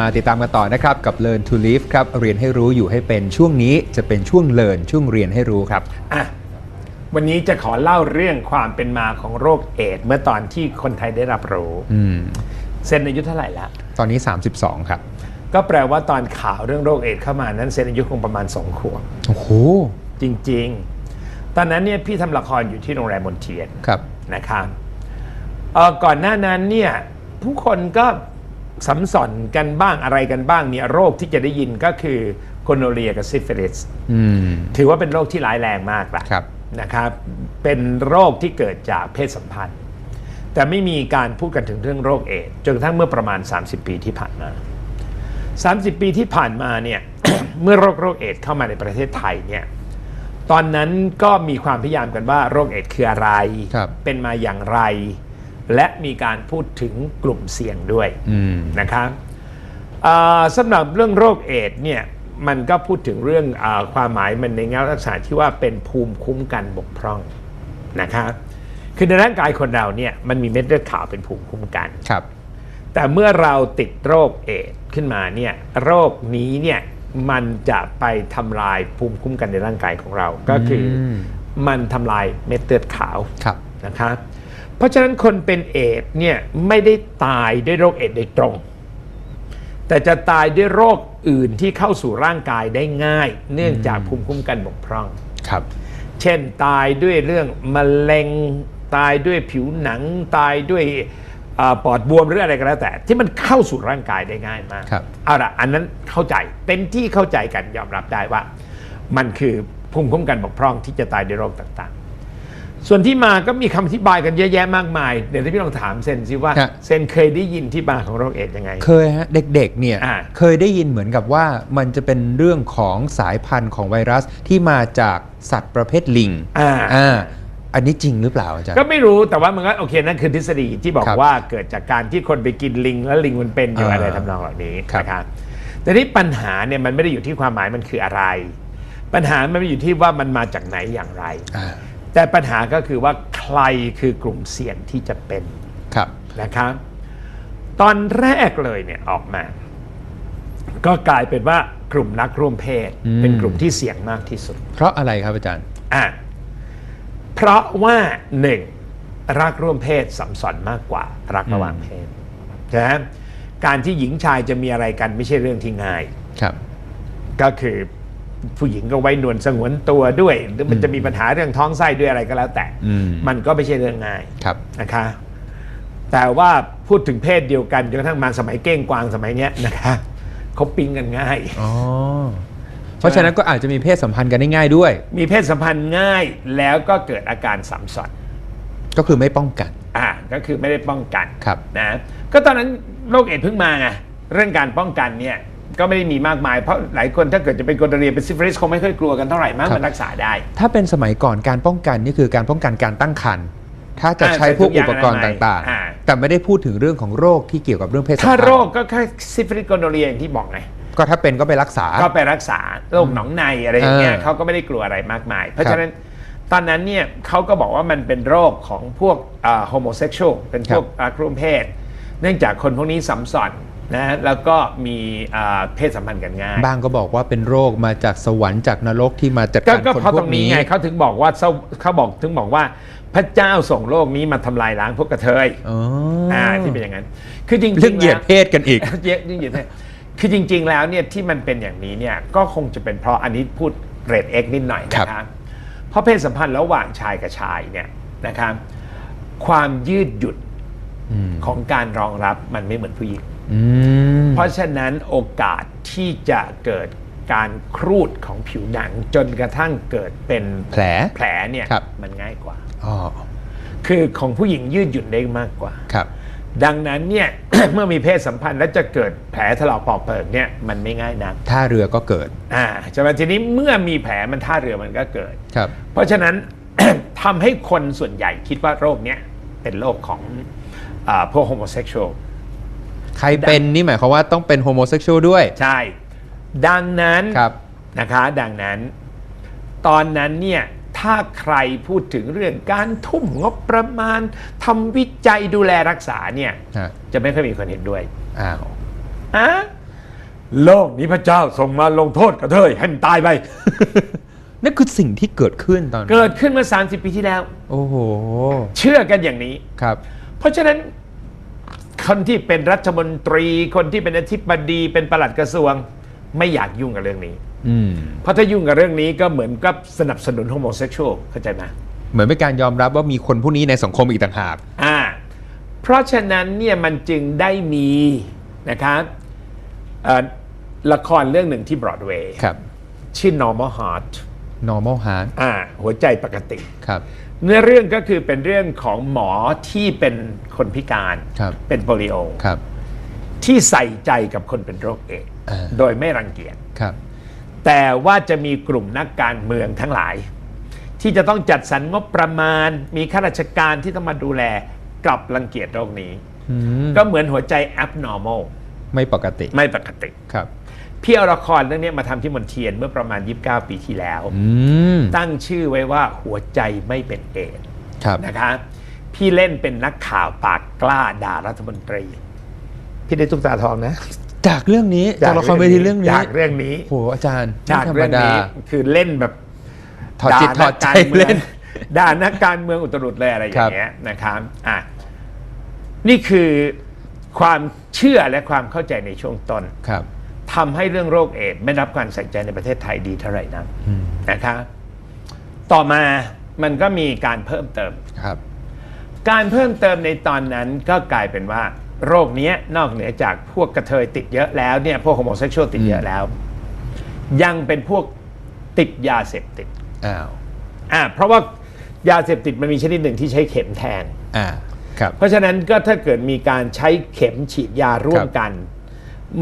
มาติดตามกันต่อนะครับ กับ Learn to Live ครับ เรียนให้รู้อยู่ให้เป็นช่วงนี้จะเป็นช่วง Learn ช่วงเรียนให้รู้ครับอะวันนี้จะขอเล่าเรื่องความเป็นมาของโรคเอดส์เมื่อตอนที่คนไทยได้รับรู้อืมเซนอายุเท่าไหร่แล้วตอนนี้ 32 ครับ ก็แปลว่าตอนข่าวเรื่องโรคเอดส์เข้ามานั้นเซนอายุคงประมาณสองขวบโอ้โหจริง ๆ ตอนนั้นเนี่ยพี่ทำละครอยู่ที่โรงแรมมนเทียนครับนะครับเอ่อก่อนหน้านั้นเนี่ยผู้คนก็ สัมสอนกันบ้างอะไรกันบ้างเนี่ยโรคที่จะได้ยินก็คือโกโนเรียกับซิฟิลิสอืมถือว่าเป็นโรคที่ร้ายแรงมากละครับนะครับเป็นโรคที่เกิดจากเพศสัมพันธ์ แต่ไม่มีการพูดกันถึงเรื่องโรคเอดส์จนกระทั่งเมื่อประมาณ 30 ปีที่ผ่านมา 30 ปีที่ผ่านมาเนี่ยเมื่อโรคโรคเอดส์เข้ามาในประเทศไทยเนี่ยตอนนั้นก็มีความพยายามกันว่าโรคเอดส์คืออะไรครับเป็นมาอย่างไร และมีการพูดถึงกลุ่มเสี่ยงด้วยอืมนะครับอ่าสำหรับเรื่องโรคเอดส์เนี่ยมันก็พูดถึงเรื่องอาความหมายมันในแง่ลักษณะที่ว่าเป็นภูมิคุ้มกันบกพร่องนะครับคือในร่างกายคนเราเนี่ยมันมีเม็ดเลือดขาวเป็นภูมิคุ้มกันครับ แต่เมื่อเราติดโรคเอดส์ขึ้นมาเนี่ยโรคนี้เนี่ยมันจะไปทำลายภูมิคุ้มกันในร่างกายของเรา ก็คืออมมันทำลายเม็ดเลือดขาวครับนะครับ เพราะฉะนั้นคนเป็นเอดส์เนี่ยไม่ได้ตายด้วยโรคเอดส์โดยตรง แต่จะตายด้วยโรคอื่นที่เข้าสู่ร่างกายได้ง่าย เนื่องจากภูมิคุ้มกันบกพร่อง ครับ เช่นตายด้วยเรื่องมะเร็งตายด้วยผิวหนังตายด้วยอ่าปอดบวมหรืออะไรก็แล้วแต่ ที่มันเข้าสู่ร่างกายได้ง่ายมากครับเอาละอันนั้นเข้าใจเป็นที่เข้าใจกันยอมรับได้ว่า มันคือภูมิคุ้มกันบกพร่องที่จะตายด้วยโรคต่างๆ ส่วนที่มาก็มีคำอธิบายกันเยอะแยะมากมาย เดี๋ยวที่พี่ลองถามเซนสิว่าฮะ เซนเคยได้ยินที่มาของโรคเอดส์ยังไง เคยฮะเด็กๆเนี่ยอ่า เคยได้ยินเหมือนกับว่ามันจะเป็นเรื่องของสายพันธุ์ของไวรัสที่มาจากสัตว์ประเภทลิงอ่า อ่าอันนี้จริงหรือเปล่าอาจารย์ ก็ไม่รู้แต่ว่ามันก็โอเคนั่นคือทฤษฎีที่บอกครับว่าเกิดจากการที่คนไปกินลิง แล้วลิงมันเป็นอยู่อ่าอะไรทำนองเหล่านี้ครับ นะครับแต่นี่ปัญหาเนี่ยมันไม่ได้อยู่ที่ความหมายมันคืออะไร ปัญหามันไม่ได้อยู่ที่ว่ามันมาจากไหนอย่างไร อ่า แต่ปัญหาก็คือว่าใครคือกลุ่มเสี่ยงที่จะเป็นครับนะครับตอนแรกเลยเนี่ยออกมา ก็กลายเป็นว่ากลุ่มนักร่วมเพศอืมเป็นกลุ่มที่เสี่ยงมากที่สุด เพราะอะไรครับอาจารย์อะเพราะว่าหนึ่งรักร่วมเพศสัมสอนมากกว่า รักระหว่างเพศนะการที่หญิงชายจะมีอะไรกันไม่ใช่เรื่องที่ง่ายครับ ก็คือ ผู้หญิงก็ไว้หนวลสงวนตัวด้วย หรือมันจะมีปัญหาเรื่องท้องไส้ด้วยอะไรก็แล้วแต่อืมมันก็ไม่ใช่เรื่องง่ายครับนะคะ แต่ว่าพูดถึงเพศเดียวกันจนกระทั่งมาสมัยเก้งกวางสมัยเนี้ยนะคะเขาปิ๊งกันง่ายอ๋อเพราะฉะนั้นก็อาจจะมีเพศสัมพันธ์กันได้ง่ายด้วย มีเพศสัมพันธ์ง่ายแล้วก็เกิดอาการสัมสอนก็คือไม่ป้องกันอ่าก็คือไม่ได้ป้องกันครับนะก็ตอนนั้นโรคเอดส์เพิ่งมาไงเรื่องการป้องกันเนี่ย ก็ไม่ได้มีมากมาย เพราะหลายคนถ้าเกิดจะเป็นโกนเรียเป็นซิฟิลิสคงไม่ค่อยกลัวกันเท่าไหร่มากครับมันรักษาได้ ถ้าเป็นสมัยก่อนการป้องกันนี่คือการป้องกันการตั้งครรภ์ถ้าจะอ่าใช้พวกอุปกรณ์ใช้ทุกอย่างต่างอ่าๆแต่ไม่ได้พูดถึงเรื่องของโรคที่เกี่ยวกับเรื่องเพศสัมพันธ์ถ้าโรคก็แค่ซิฟิลิสโกนเรียอย่างที่บอกไงก็ถ้าเป็นก็ไปรักษา ก็ไปรักษาโรคหนองในอะไรอย่างเงี้ยเออเขาก็ไม่ได้กลัวอะไรมากมาย เพราะครับฉะนั้นตอนนั้นเนี่ยเขาก็บอกว่ามันเป็นโรคของพวกโฮโมเซ็กชวลเป็นพวกรักร่วมเพศ เนื่องจากคนพวกนี้สัมสอน นะแล้วก็มีอ่าเพศสัมพันธ์กันง่ายบางก็บอกว่าเป็นโรคมาจากสวรรค์จากนรกที่มาจัดก็การก็คนเพราะพตวรกงนี้นี้ ไงเขาถึงบอกว่าเศร้าเขาบอกถึงบอกว่าพระเจ้าส่งโลกนี้มาทำลายล้างพวกกระเทยอ๋อออ่าที่เป็นอย่างนั้น คือจริงๆเรื่องเหยียดแล้ว เพศกันอีก เยอะยิ่งเหยียดเพศคือจริง ๆ แล้วเนี่ยที่มันเป็นอย่างนี้เนี่ยก็คงจะเป็นเพราะอันนี้พูดเรทเอ็กนิดหน่อยครับนะครับเพราะเพศสัมพันธ์ระหว่างชายกับชายเนี่ยนะครับความยืดหยุ่นอืมของการรองรับมันไม่เหมือนผู้หญิงอืม เพราะฉะนั้นโอกาสที่จะเกิดการครูดของผิวหนังจนกระทั่งเกิดเป็นแผลแผลเนี่ยครับมันง่ายกว่าอ๋อคือของผู้หญิงยืดหยุ่นได้มากกว่าครับ ดังนั้นเนี่ย เมื่อมีเพศสัมพันธ์แล้วจะเกิดแผลถลอกปอกเปิกเนี่ยมันไม่ง่ายนักท่าเรือก็เกิดอ่าใช่ไหมทีนี้เมื่อมีแผลมันท่าเรือมันก็เกิดครับ เพราะฉะนั้นทำให้คนส่วนใหญ่คิดว่าโรคเนี้ยเป็นโรคของอาพวกโฮโมเซ็กชวล ใครเป็นนี่หมายความว่าต้องเป็นโฮโมเซ็กชวลด้วย ใช่ ดังนั้นครับนะคะ ดังนั้น ตอนนั้นเนี่ยถ้าใครพูดถึงเรื่องการทุ่มงบประมาณทำวิจัยดูแลรักษาเนี่ยฮะจะไม่ค่อยมีคนเห็นด้วยอ้าวอะโลกนี้พระเจ้าส่งมาลงโทษกระเทยให้มันตายไป นั่นคือสิ่งที่เกิดขึ้นตอนนั้นเกิดขึ้นเมื่อ 30 ปีที่แล้ว โอ้โหเชื่อกันอย่างนี้ ครับ เพราะฉะนั้น คนที่เป็นรัฐมนตรี คนที่เป็นอธิบดี เป็นปลัดกระทรวง ไม่อยากยุ่งกับเรื่องนี้ อืมเพราะถ้ายุ่งกับเรื่องนี้ก็เหมือนกับสนับสนุนโฮโมเซ็กชวลเข้าใจไหมเหมือนเป็นการยอมรับว่ามีคนผู้นี้ในสังคมอีกต่างหาก อ่า เพราะฉะนั้นเนี่ยมันจึงได้มีนะครับเอ่อละครเรื่องหนึ่งที่บรอดเวย์ครับ ชื่อ normal heart normal heart อ่าหัวใจปกติ ครับ เนื้อเรื่องก็คือเป็นเรื่องของหมอที่เป็นคนพิการครับ เป็นโปลิโอ ครับ ที่ใส่ใจกับคนเป็นโรคเอดส์อ่า โดยไม่รังเกียจ ครับ แต่ว่าจะมีกลุ่มนักการเมืองทั้งหลาย ที่จะต้องจัดสรรงบประมาณ มีข้าราชการที่ต้องมาดูแลกลับรังเกียจโรคนี้ อืมก็เหมือนหัวใจ abnormal ไม่ปกติ ไม่ปกติ ครับ พี่เอาละครเรื่องนี้มาทำที่มนเทียนเมื่อประมาณ 29 ปีที่แล้วอืมตั้งชื่อไว้ว่าหัวใจไม่เป็นเอดส์ครับนะคะพี่เล่นเป็นนักข่าวปากกล้าด่ารัฐมนตรี พี่ได้ตุ๊กตาทองนะ จากเรื่องนี้จากละครเวทีเรื่องนี้จากเรื่องนี้โหอาจารย์จากไม่ธรรเรื่มองดานี้คือเล่นแบบถอดจิตถด่าอดใจนักการมืองเล่นด่านักการเมืองอุตรุดเลยอะไรอครัย่าบงเงี้ยนะครับอะนี่คือความเชื่อและความเข้าใจในช่วงต้นครับ ทำให้เรื่องโรคเอดส์ไม่รับการใส่ใจในประเทศไทยดีเท่าไหร่นักอืมนะครับต่อมามันก็มีการเพิ่มเติม ครับ การเพิ่มเติมในตอนนั้นก็กลายเป็นว่า โรคเนี้ยนอกเหนือจากพวกกระเทยติดเยอะแล้วเนี่ยพวกโฮโมเซ็กชวลติดเยอะแล้ว ยังเป็นพวกติดยาเสพติดอ้าวอ่าเพราะว่ายาเสพติดมันมีชนิดหนึ่งที่ใช้เข็มแทน อ่า ครับ เพราะฉะนั้นก็ถ้าเกิดมีการใช้เข็มฉีดยาร่วคมรับกัน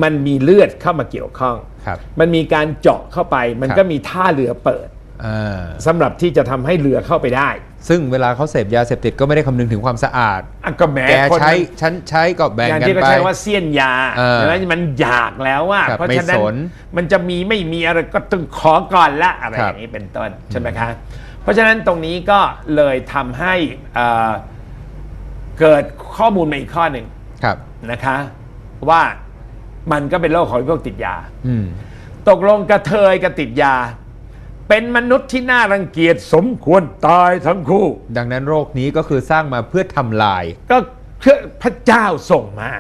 มันมีเลือดเข้ามาเกี่ยวข้อง ครับมันมีการเจาะเข้าไป มันครับก็มีท่าเรือเปิดอ่าสำหรับที่จะทำให้เรือเข้าไปได้ซึ่งเวลาเขาเสพยาเสพติดก็ไม่ได้คำนึงถึงความสะอาด อะก็แหม้แกคนใช้มันฉันใช้ก็แบ่งอย่างกันที่เขาไป ใช้ว่าเสี้ยนยาเออใช่ไหมมันอยากแล้วว่า ครับเพราะฉะนั้นไม่สนมันจะมีไม่มีอะไรก็ต้องขอก่อนละอะไรครัอบ ย่างนี้เป็นต้นใช่ไหมคะเพราะฉะนั้นตรงนี้ก็เลยทำให้เอ่อเกิดข้อมูลมาอีกข้อหนึ่ง ครับ นะคะว่า มันก็เป็นโรคของพวกติดยา อืม ตกลงกระเทยกับติดยา เป็นมนุษย์ที่น่ารังเกียจสมควรตายทั้งคู่ ดังนั้นโรคนี้ก็คือสร้างมาเพื่อทำลายก็เพื่อพระเจ้าส่งมา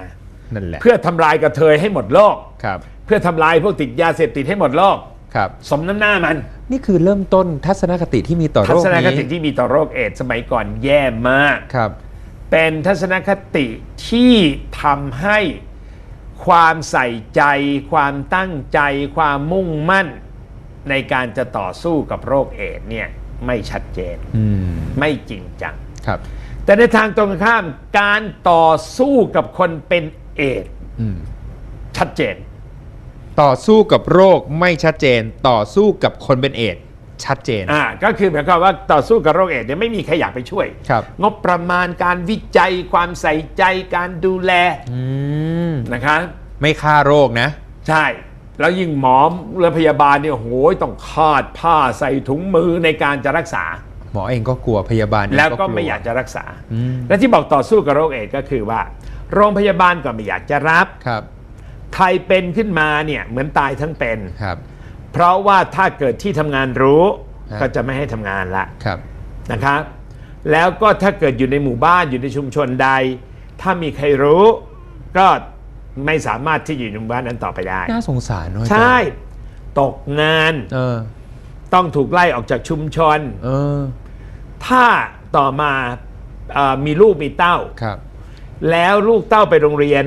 นั่นแหละเพื่อทำลายกระเทยให้หมดโลก ครับ เพื่อทำลายพวกติดยาเสพติดให้หมดโลก ครับ สมน้ำหน้ามัน นี่คือเริ่มต้นทัศนคติที่มีต่อทัโรคศนคนี้ติที่มีต่อโรคเอดส์สมัยก่อนแย่มาก ครับ เป็นทัศนคติที่ทำให้ ความใส่ใจ ความตั้งใจ ความมุ่งมั่น ในการจะต่อสู้กับโรคเอดส์เนี่ยไม่ชัดเจนอืมไม่จริงจังครับแต่ในทางตรงข้ามการต่อสู้กับคนเป็นเอดส์อืมชัดเจน ต่อสู้กับโรคไม่ชัดเจน ต่อสู้กับคนเป็นเอดส์ ชัดเจน อ่าก็คือหมายความว่าต่อสู้กับโรคเอดส์เนี่ยไม่มีใครอยากไปช่วย ครับ งบประมาณการวิจัยความใส่ใจการดูแลอืม นะคะ ไม่ฆ่าโรคนะ ใช่ แล้วยิ่งหมอและพยาบาลเนี่ยโหยต้องคาดผ้าใส่ถุงมือในการจะรักษา หมอเองก็กลัวพยาบาลเองแล้วก็ลัไม่อยากจะรักษา อืมและที่บอกต่อสู้กับโรคเอดส์ก็คือว่า โรงพยาบาลก็ไม่อยากจะรับ ครับ ใครเป็นขึ้นมาเนี่ยเหมือนตายทั้งเป็น ครับ เพราะว่าถ้าเกิดที่ทำงานรู้ครับก็จะไม่ให้ทำงานละครับ นะครับ แล้วก็ถ้าเกิดอยู่ในหมู่บ้านอยู่ในชุมชนใด ถ้ามีใครรู้ ก็ไม่สามารถที่อยู่ในหมู่บ้านนั้นต่อไปได้ น่าสงสารเนอะอาจารย์ใช่ ตกงานเออ ต้องถูกไล่ออกจากชุมชน เออ ถ้าต่อมาเอ่อมีลูกมีเต้า ครับ แล้วลูกเต้าไปโรงเรียน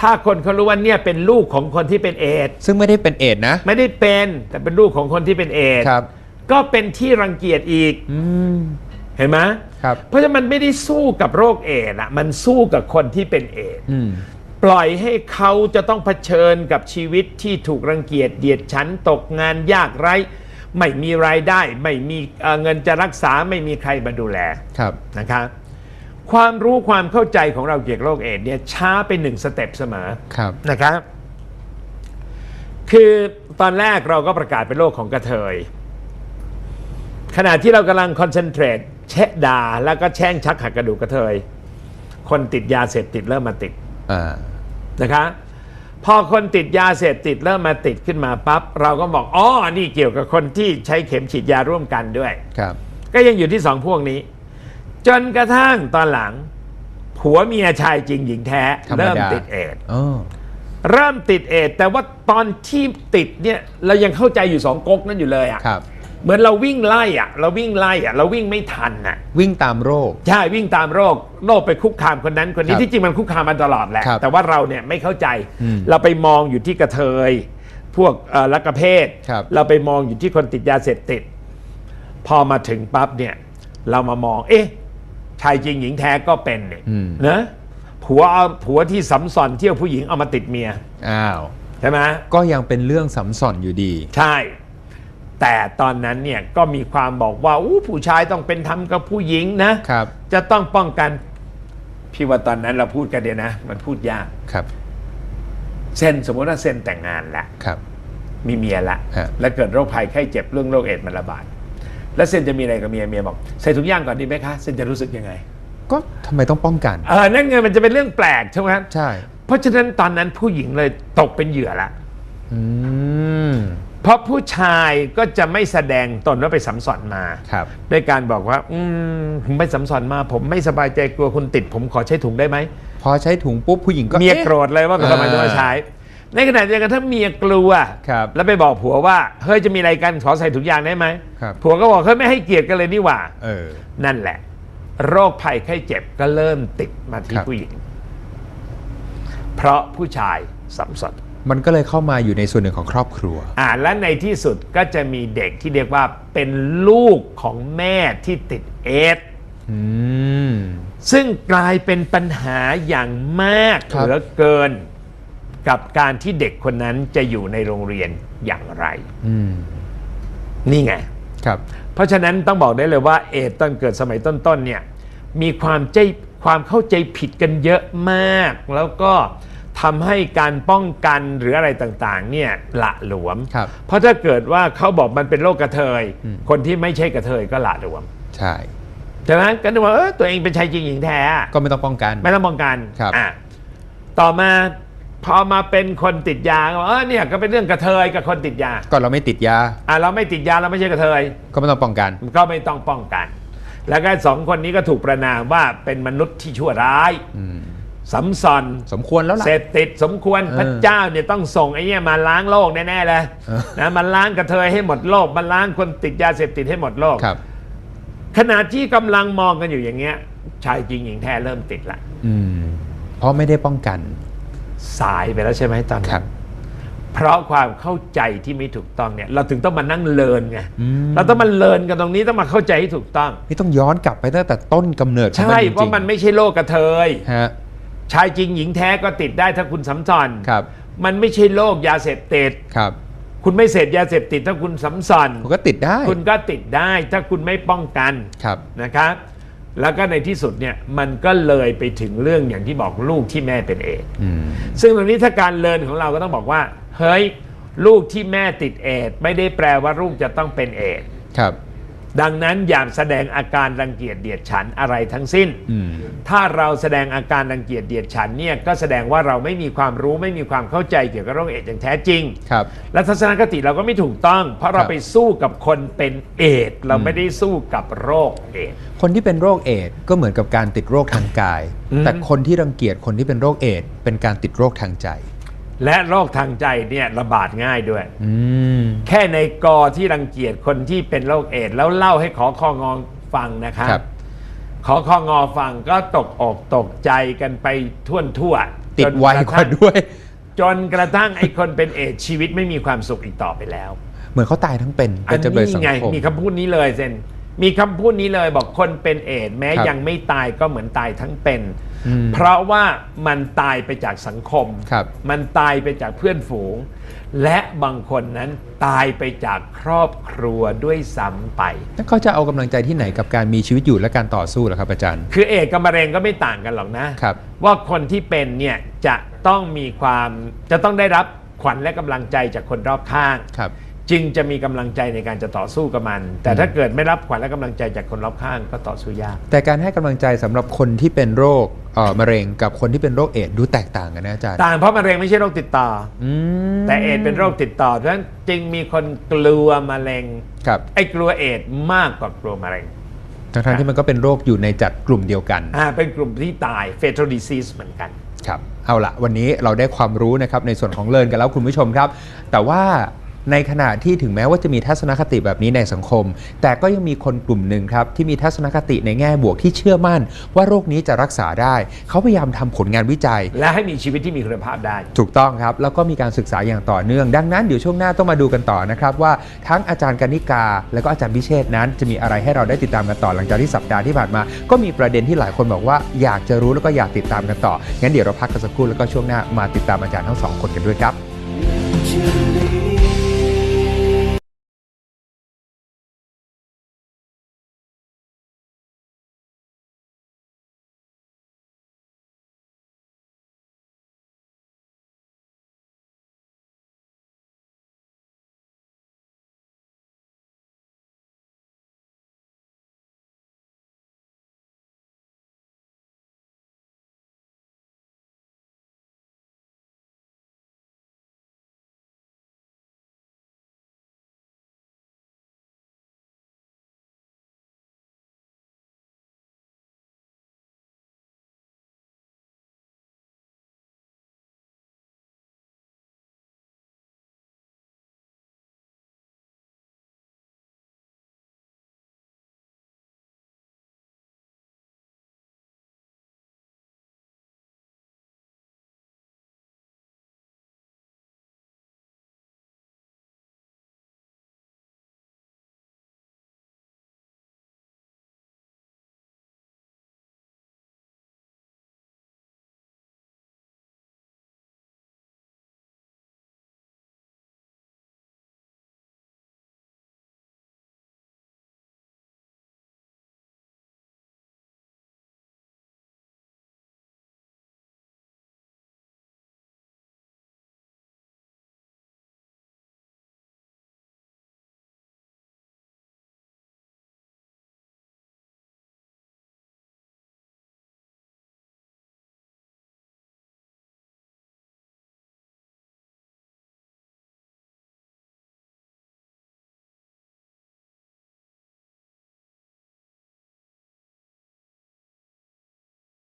ถ้าคนเขารู้ว่าเนี่ยเป็นลูกของคนที่เป็นเอดส์ซึ่งไม่ได้เป็นเอดส์นะ ไม่ได้เป็นแต่เป็นลูกของคนที่เป็นเอดส์ครับ ก็เป็นที่รังเกียจอีก อืม เห็นไหมครับ เพราะฉะนั้นมันไม่ได้สู้กับโรคเอดส์อะมันสู้กับคนที่เป็นเอดส์อืม ปล่อยให้เขาจะต้องเผชิญกับชีวิตที่ถูกรังเกียจเดียดฉันตกงานยากไร้ ไม่มีรายได้ ไม่มีเอ่อเงินจะรักษาไม่มีใครมาดูแล ครับ นะครับ ความรู้ความเข้าใจของเราเกี่ยวกับโรคเอดส์เนี่ยช้าไปหนึ่งสเต็ปเสมอครับ นะครับ คือตอนแรกเราก็ประกาศเป็นโรคของกระเทย ขณะที่เรากำลังคอนเซนเทรตแชะด่าแล้วก็แช่งชักหักกระดูกกระเทย คนติดยาเสพติดเริ่มมาติดอ่านะคะพอคนติดยาเสพติดเริ่มมาติดขึ้นมาปั๊บเราก็บอกอ๋อนี่เกี่ยวกับคนที่ใช้เข็มฉีดยาร่วมกันด้วย ครับ ก็ยังอยู่ที่สองพวกนี้ จนกระทั่งตอนหลัง ผัวเมียชายจริงหญิงแท้ ธรรมดา เริ่มติดเอดส์อ๋อเริ่มติดเอดส์แต่ว่าตอนที่ติดเนี่ยเรายังเข้าใจอยู่สองก๊กนั่นอยู่เลยอะครับ เหมือนเราวิ่งไล่อะเราวิ่งไล่อะเราวิ่งไม่ทันอะวิ่งตามโรค ใช่วิ่งตามโรคโรคไปคุกคามคนนั้นคนนี้ครับที่จริงมันคุกคามมาตลอดแหละ ครับแต่ว่าเราเนี่ยไม่เข้าใจ อืมเราไปมองอยู่ที่กระเทย พวกเอ่อลักกะเพศครับ เราไปมองอยู่ที่คนติดยาเสพติด พอมาถึงปั๊บเนี่ย เรามามอง เอ๊ะ ชายจริงหญิงแท้ก็เป็นเนี่ยอืม นะผัวเอาผัวที่สัมสอนเที่ยวผู้หญิงเอามาติดเมียอ้าว ใช่ไหม ก็ยังเป็นเรื่องสำส่อนอยู่ดี ใช่ แต่ตอนนั้นเนี่ยก็มีความบอกว่าอู้ผู้ชายต้องเป็นธรรมกับผู้หญิงนะ ครับ จะต้องป้องกันพี่ว่าตอนนั้นเราพูดกันเดียวนะ มันพูดยากครับ เส้นสมมติว่าเส้นแต่งงานละ ครับ มีเมียละ ฮะ แล้วเกิดโรคภัยไข้เจ็บเรื่องโรคเอดส์มันระบาด แล้วเส้นจะมีอะไรกับเมียเมียบอกใส่ถุงย่างก่อนดีไหมคะเส้นจะรู้สึกยังไงก็ทำไมต้องป้องกันเออนั่นไงมันจะเป็นเรื่องแปลกใช่ไหมใช่ เพราะฉะนั้นตอนนั้นผู้หญิงเลยตกเป็นเหยื่อละอืม เพราะผู้ชายก็จะไม่แสดงตนว่าไปสัมสอนมาครับ ด้วยการบอกว่า อืมผมไปสัมสอนมา ผมไม่สบายใจกลัวคุณติด ผมขอใช้ถุงได้ไหมพอใช้ถุงปุ๊บผู้หญิงก็เมียอ๊ะโกรธเลยว่าทำไมจะมาใช้ ในขณะเดียวกันถ้าเมียกลัว ครับ แล้วไปบอกผัวว่า เฮ้ยจะมีอะไรกันขอใส่ถุงยางได้ไหมครับ ผัวก็บอกเฮ้ยไม่ให้เกียรติกันเลยนี่หว่า เออ นั่นแหละ โรคภัยไข้เจ็บก็เริ่มติดมาที่ครับ ผู้หญิง เพราะผู้ชายสัมสอนมันก็เลยเข้ามาอยู่ในส่วนหนึ่งของครอบครัว อ่าและในที่สุดก็จะมีเด็กที่เรียกว่าเป็นลูกของแม่ที่ติดเอดส์อืม ซึ่งกลายเป็นปัญหาอย่างมากครับ เหลือเกิน กับการที่เด็กคนนั้นจะอยู่ในโรงเรียนอย่างไร อืมนี่ไง ครับ เพราะฉะนั้นต้องบอกได้เลยว่าเอดส์ตอนเกิดสมัยต้นๆเนี่ยมีความใจความเข้าใจผิดกันเยอะมาก แล้วก็ทำให้การป้องกันหรืออะไรต่างๆเนี่ยละหลวม ครับ เพราะถ้าเกิดว่าเขาบอกมันเป็นโรคกระเทย อืม คนที่ไม่ใช่กระเทยก็ละหลวมใช่ ใช่ไหมก็นึกว่าเออตัวเองเป็นชายจริงหญิงแท้อะก็ไม่ต้องป้องกัน ไม่ต้องป้องกันครับ อะต่อมา พอมาเป็นคนติดยาก็บอกเออเนี่ยก็เป็นเรื่องกระเทยกับคนติดยาก็เราไม่ติดยา อะเราไม่ติดยาเราไม่ใช่กระเทย ก็ไม่ต้องป้องกัน ก็ไม่ต้องป้องกัน แล้วก็สองคนนี้ก็ถูกประนามว่าเป็นมนุษย์ที่ชั่วร้ายอืมสัมสอนสมควรแล้วล่ะ เสพติดสมควรเออพระเจ้าเนี่ยต้องส่งไอ้เนี่ยมาล้างโลกแน่ๆเลยเออ นะมันล้างกระเทยให้หมดโลกมันล้างคนติดยาเสพติดให้หมดโลก ครับ ขณะที่กำลังมองกันอยู่อย่างเงี้ย ชายจริงหญิงแท้เริ่มติดละ อืมเพราะไม่ได้ป้องกัน สายไปแล้วใช่ไหมตอนครันั้บนเพราะความเข้าใจที่ไม่ถูกต้องเนี่ย เราถึงต้องมานั่งเลินไงอืม เราต้องมาเลินกันตรงนี้ต้องมาเข้าใจให้ถูกต้อง นี่ต้องย้อนกลับไปตั้งแต่ต้นกำเนิดของใช่จริงๆว่ามันไม่ใช่โรคกระเทยฮะชายจริงหญิงแท้ก็ติดได้ถ้าคุณสัมสอนครับมันไม่ใช่โรคยาเสพติด ครับคุณไม่เสพยาเสพติดถ้าคุณสัมสอน ผมก็ติดได้คุณก็ติดได้ถ้าคุณไม่ป้องกันครับนะครับ แล้วก็ในที่สุดเนี่ยมันก็เลยไปถึงเรื่องอย่างที่บอกลูกที่แม่เป็นเอดส์อืมซึ่งตรงนี้ถ้าการเลินของเราก็ต้องบอกว่า เฮ้ย ลูกที่แม่ติดเอดส์ไม่ได้แปลว่าลูกจะต้องเป็นเอดส์ครับ ดังนั้นอย่าแสดงอาการรังเกียจเดียดฉันอะไรทั้งสิ้นอืมถ้าเราแสดงอาการรังเกียจเดียดฉันเนี่ยก็แสดงว่าเราไม่มีความรู้ไม่มีความเข้าใจเกี่ยวกับโรคเอดส์อย่างแท้จริงครับและทัศนคติเราก็ไม่ถูกต้อง เพราะเราครับไปสู้กับคนเป็นเอดส์เราไม่ได้สู้กับโรคเอดส์ คนที่เป็นโรคเอดส์ก็เหมือนกับการติดโรคทางกายอืมแต่คนที่รังเกียจคนที่เป็นโรคเอดส์เป็นการติดโรคทางใจ และโรคทางใจเนี่ยระบาดง่ายด้วยอืมแค่ในกอที่รังเกียจคนที่เป็นโรคเอดส์แล้วเล่าให้ขอคองอฟังนะคะครับ ขอคองอฟังก็ตกอกตกใจกันไปทั่วทั่วๆติดจนไวระกว่าทั่งด้วย จนกระทั่งไอ้คนเป็นเอดส์ชีวิตไม่มีความสุขอีกต่อไปแล้ว เหมือนเขาตายทั้งเป็นอัเป็นนจำเลยนี้สังไงคมมีคำพูดนี้เลยเซน มีคำพูดนี้เลยบอกคนเป็นเอดส์แม้ครับ ยังไม่ตายก็เหมือนตายทั้งเป็น อืม เพราะว่ามันตายไปจากสังคม ครับ มันตายไปจากเพื่อนฝูง และบางคนนั้นตายไปจากครอบครัวด้วยซ้ำไป แล้วเขาจะเอากำลังใจที่ไหนกับการมีชีวิตอยู่และการต่อสู้ล่ะครับอาจารย์ คือเอดส์กับมะเร็งก็ไม่ต่างกันหรอกนะ ครับ ว่าคนที่เป็นเนี่ยจะต้องมีความจะต้องได้รับขวัญและกำลังใจจากคนรอบข้าง ครับ จึงจะมีกำลังใจในการจะต่อสู้กับมัน แต่ถ้าเกิดไม่รับขวัญและกำลังใจจากคนรอบข้างก็ต่อสู้ยาก แต่การให้กำลังใจสำหรับคนที่เป็นโรคเอ่อมะเร็งกับคนที่เป็นโรคเอดส์ดูแตกต่างกันนะอาจารย์ต่างเพราะมะเร็งไม่ใช่โรคติดต่ออืมแต่เอดส์เป็นโรคติดต่อเพราะฉะนั้นจึงมีคนกลัวมะเร็งครับไอ้กลัวเอดส์มากกว่ากลัวมะเร็งทั้งๆที่มันก็เป็นโรคอยู่ในจัดกลุ่มเดียวกันอ่าเป็นกลุ่มที่ตาย fatal disease เหมือนกันครับเอาละวันนี้เราได้ความรู้นะครับในส่วนของเลินกันแล้วคุณผู้ชมครับ แต่ว่า ในขณะที่ถึงแม้ว่าจะมีทัศนคติแบบนี้ในสังคม แต่ก็ยังมีคนกลุ่มหนึ่งครับที่มีทัศนคติในแง่บวกที่เชื่อมั่น ว่าโรคนี้จะรักษาได้ เขาพยายามทำผลงานวิจัย และให้มีชีวิตที่มีคุณภาพได้ ถูกต้องครับ แล้วก็มีการศึกษาอย่างต่อเนื่อง ดังนั้นเดี๋ยวช่วงหน้าต้องมาดูกันต่อนะครับว่าทั้งอาจารย์กนิกา และก็อาจารย์พิเชษฐ์นั้นจะมีอะไรให้เราได้ติดตามกันต่อหลังจากที่สัปดาห์ที่ผ่านมา ก็มีประเด็นที่หลายคนบอกว่าอยากจะรู้แล้วก็อยากติดตามกันต่องั้นเดี๋ยวเราพักกันสักครู่แล้วก็ช่วงหน้ามาติดตามอาจารย์ทั้งสองคนกันด้วยครับ to